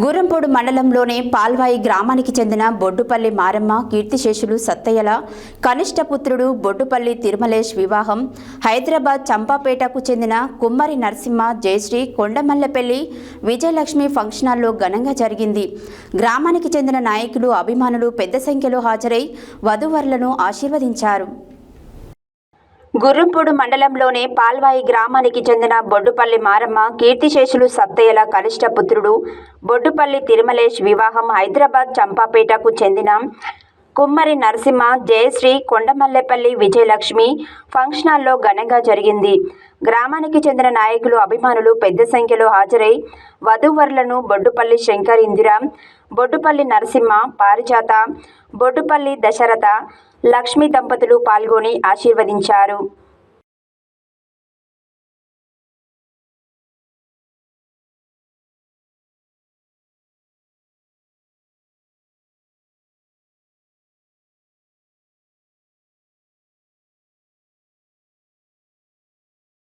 గురంపూడు మండలంలోని పాల్వాయి గ్రామానికి చెందిన బొడ్డుపల్లి మారమ్మ కీర్తిశేషులు సత్తయ్యల కనిష్ట పుత్రుడు బొడ్డుపల్లి తిరుమలేష్ వివాహం హైదరాబాద్ చంపాపేటకు చెందిన కుమ్మరి నరసింహ జయశ్రీ కొండమల్లపల్లి విజయలక్ష్మి ఫంక్షన్ హాల్లో ఘనంగా జరిగింది. గ్రామానికి చెందిన నాయకులు అభిమానులు పెద్ద సంఖ్యలో హాజరై వధూవరులను ఆశీర్వదించారు. గుర్రంపూడు మండలంలోని పాల్వాయి గ్రామానికి చెందిన బొడ్డుపల్లి మారమ్మ కీర్తిశేషులు సత్తయ్యల కనిష్ట పుత్రుడు బొడ్డుపల్లి తిరుమలేష్ వివాహం హైదరాబాద్ చంపాపేటకు చెందిన కుమ్మరి నరసింహ జయశ్రీ కొండమల్లెపల్లి విజయలక్ష్మి ఫంక్షన్ హాల్లో ఘనంగా జరిగింది. గ్రామానికి చెందిన నాయకులు అభిమానులు పెద్ద సంఖ్యలో హాజరై వధూవరులను బొడ్డుపల్లి శంకర్ ఇందిరా బొడ్డుపల్లి నరసింహ పారిజాత బొడ్డుపల్లి దశరథ లక్ష్మీ దంపతులు పాల్గొని ఆశీర్వదించారు.